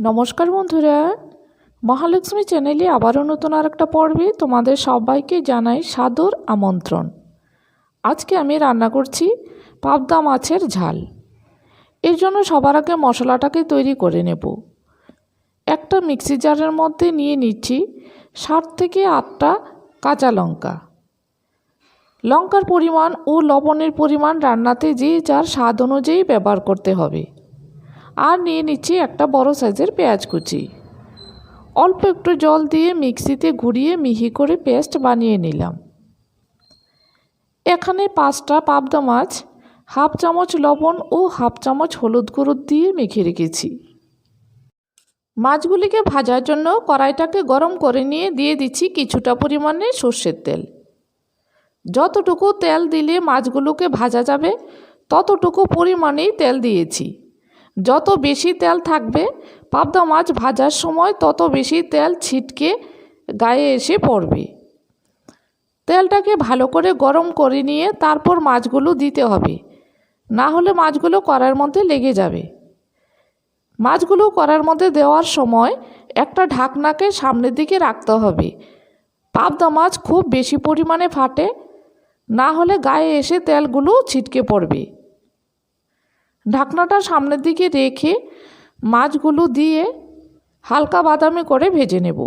নমস্কার বন্ধুরা, মহালক্ষ্মী চ্যানেলে আবারও নতুন আর একটা পর্বে তোমাদের সবাইকে জানাই সাদর আমন্ত্রণ। আজকে আমি রান্না করছি পাবদা মাছের ঝাল। এর জন্য সবার আগে মশলাটাকে তৈরি করে নেব। একটা মিক্সি জারের মধ্যে নিয়ে নিচ্ছি সাত থেকে আটটা কাঁচা লঙ্কা। লঙ্কার পরিমাণ ও লবণের পরিমাণ রান্নাতে যে যার স্বাদ অনুযায়ী ব্যবহার করতে হবে। আর নিয়ে নিচ্ছি একটা বড় সাইজের পেঁয়াজ কুচি। অল্প একটু জল দিয়ে মিক্সিতে ঘুরিয়ে মিহি করে পেস্ট বানিয়ে নিলাম। এখানে পাঁচটা পাবদা মাছ, হাফ চামচ লবণ ও হাফ চামচ হলুদ গুঁড়ো দিয়ে মেখে রেখেছি। মাছগুলিকে ভাজার জন্য কড়াইটাকে গরম করে নিয়ে দিয়ে দিচ্ছি কিছুটা পরিমাণে সর্ষের তেল। যতটুকু তেল দিলে মাছগুলোকে ভাজা যাবে, ততটুকু পরিমাণেই তেল দিয়েছি। যত বেশি তেল থাকবে, পাবদা মাছ ভাজার সময় তত বেশি তেল ছিটকে গায়ে এসে পড়বে। তেলটাকে ভালো করে গরম করে নিয়ে তারপর মাছগুলো দিতে হবে। না হলে মাছগুলো করার মধ্যে লেগে যাবে। মাছগুলো করার মধ্যে দেওয়ার সময় একটা ঢাকনাকে সামনের দিকে রাখতে হবে। পাবদা মাছ খুব বেশি পরিমাণে ফাটে, না হলে গায়ে এসে তেলগুলো ছিটকে পড়বে। ঢাকনাটা সামনের দিকে রেখে মাছগুলো দিয়ে হালকা বাদামি করে ভেজে নেব।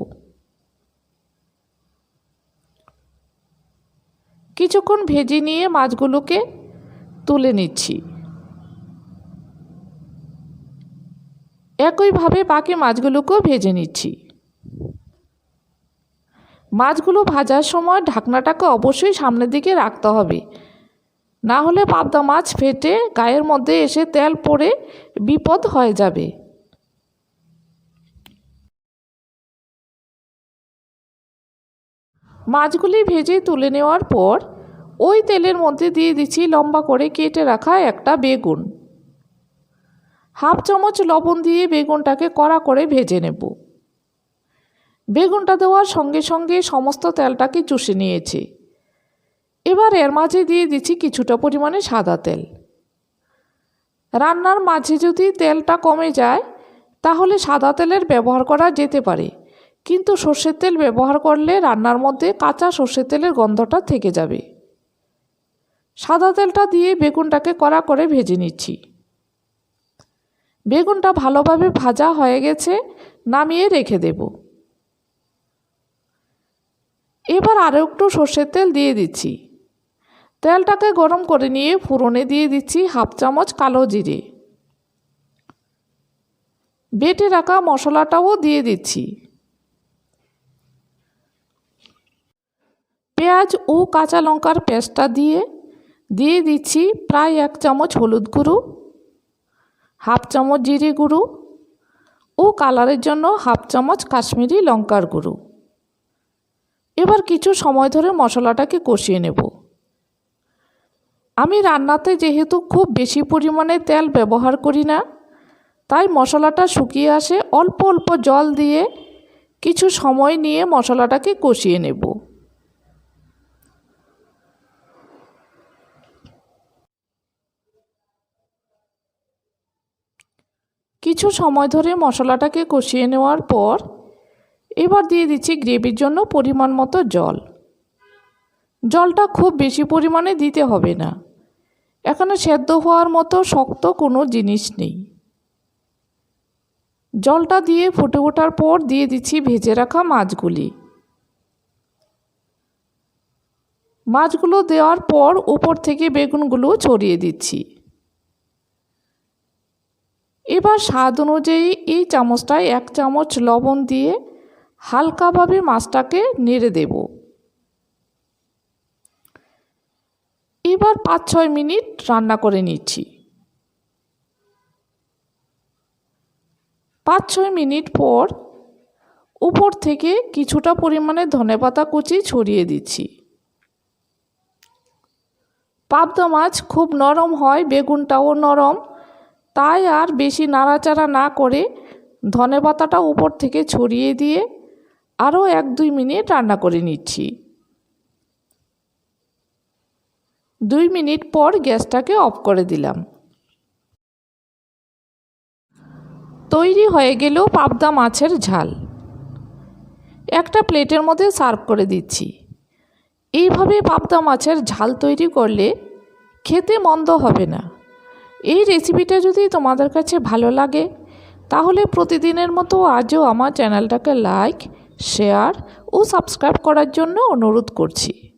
কিছুক্ষণ ভেজে নিয়ে মাছগুলোকে তুলে নিচ্ছি। একইভাবে বাকি মাছগুলোকেও ভেজে নিচ্ছি। মাছগুলো ভাজার সময় ঢাকনাটাকে অবশ্যই সামনের দিকে রাখতে হবে। না হলে পাবদা মাছ ফেটে গায়ের মধ্যে এসে তেল পড়ে বিপদ হয়ে যাবে। মাছগুলি ভেজে তুলে নেওয়ার পর ওই তেলের মধ্যে দিয়ে দিচ্ছি লম্বা করে কেটে রাখা একটা বেগুন। হাফ চামচ লবণ দিয়ে বেগুনটাকে কড়া করে ভেজে নেব। বেগুনটা দেওয়ার সঙ্গে সঙ্গে সমস্ত তেলটাকে চুষে নিয়েছে। এবার এর মাঝে দিয়ে দিচ্ছি কিছুটা পরিমাণে সাদা তেল। রান্নার মাঝে যদি তেলটা কমে যায়, তাহলে সাদা তেলের ব্যবহার করা যেতে পারে। কিন্তু সর্ষের তেল ব্যবহার করলে রান্নার মধ্যে কাঁচা সর্ষের তেলের গন্ধটা থেকে যাবে। সাদা তেলটা দিয়ে বেগুনটাকে কড়া করে ভেজে নিচ্ছি। বেগুনটা ভালোভাবে ভাজা হয়ে গেছে, নামিয়ে রেখে দেব। এবার আরও একটু সর্ষের তেল দিয়ে দিচ্ছি। তেলটাকে গরম করে নিয়ে ফুরনে দিয়ে দিচ্ছি হাফ চামচ কালো জিরে। বেটে রাখা মশলাটাও দিয়ে দিচ্ছি। পেঁয়াজ ও কাঁচা লঙ্কার পেস্টটা দিয়ে দিয়ে দিচ্ছি প্রায় এক চামচ হলুদ গুঁড়ো, হাফ চামচ জিরে গুঁড়ো ও কালারের জন্য হাফ চামচ কাশ্মীরি লঙ্কার গুঁড়ো। এবার কিছু সময় ধরে মশলাটাকে কষিয়ে নেব। আমি রান্নাতে যেহেতু খুব বেশি পরিমাণে তেল ব্যবহার করি না, তাই মশলাটা শুকিয়ে আসে অল্প অল্প জল দিয়ে কিছু সময় নিয়ে মশলাটাকে কষিয়ে নেব। কিছু সময় ধরে মশলাটাকে কষিয়ে নেওয়ার পর এবার দিয়ে দিচ্ছি গ্রেভির জন্য পরিমাণ মতো জল। জলটা খুব বেশি পরিমাণে দিতে হবে না। এখানে সেদ্ধ হওয়ার মতো শক্ত কোনো জিনিস নেই। জলটা দিয়ে ফুটে ওঠার পর দিয়ে দিচ্ছি ভেজে রাখা মাছগুলি। মাছগুলো দেওয়ার পর উপর থেকে বেগুনগুলো ছড়িয়ে দিচ্ছি। এবার স্বাদ অনুযায়ী এই চামচটায় এক চামচ লবণ দিয়ে হালকাভাবে মাছটাকে নেড়ে দেব। এবার পাঁচ ছয় মিনিট রান্না করে নিচ্ছি। পাঁচ ছয় মিনিট পর উপর থেকে কিছুটা পরিমাণে ধনেপাতা কুচি ছড়িয়ে দিচ্ছি। পাবদা মাছ খুব নরম হয়, বেগুনটাও নরম। তাই আর বেশি নাড়াচাড়া না করে ধনে পাতাটা উপর থেকে ছড়িয়ে দিয়ে আরও এক দুই মিনিট রান্না করে নিচ্ছি। দুই মিনিট পর গ্যাসটাকে অফ করে দিলাম। তৈরি হয়ে গেল পাবদা মাছের ঝাল। একটা প্লেটের মধ্যে সার্ভ করে দিচ্ছি। এইভাবে পাবদা মাছের ঝাল তৈরি করলে খেতে মন্দ হবে না। এই রেসিপিটা যদি তোমাদের কাছে ভালো লাগে, তাহলে প্রতিদিনের মতো আজও আমার চ্যানেলটাকে লাইক, শেয়ার ও সাবস্ক্রাইব করার জন্য অনুরোধ করছি।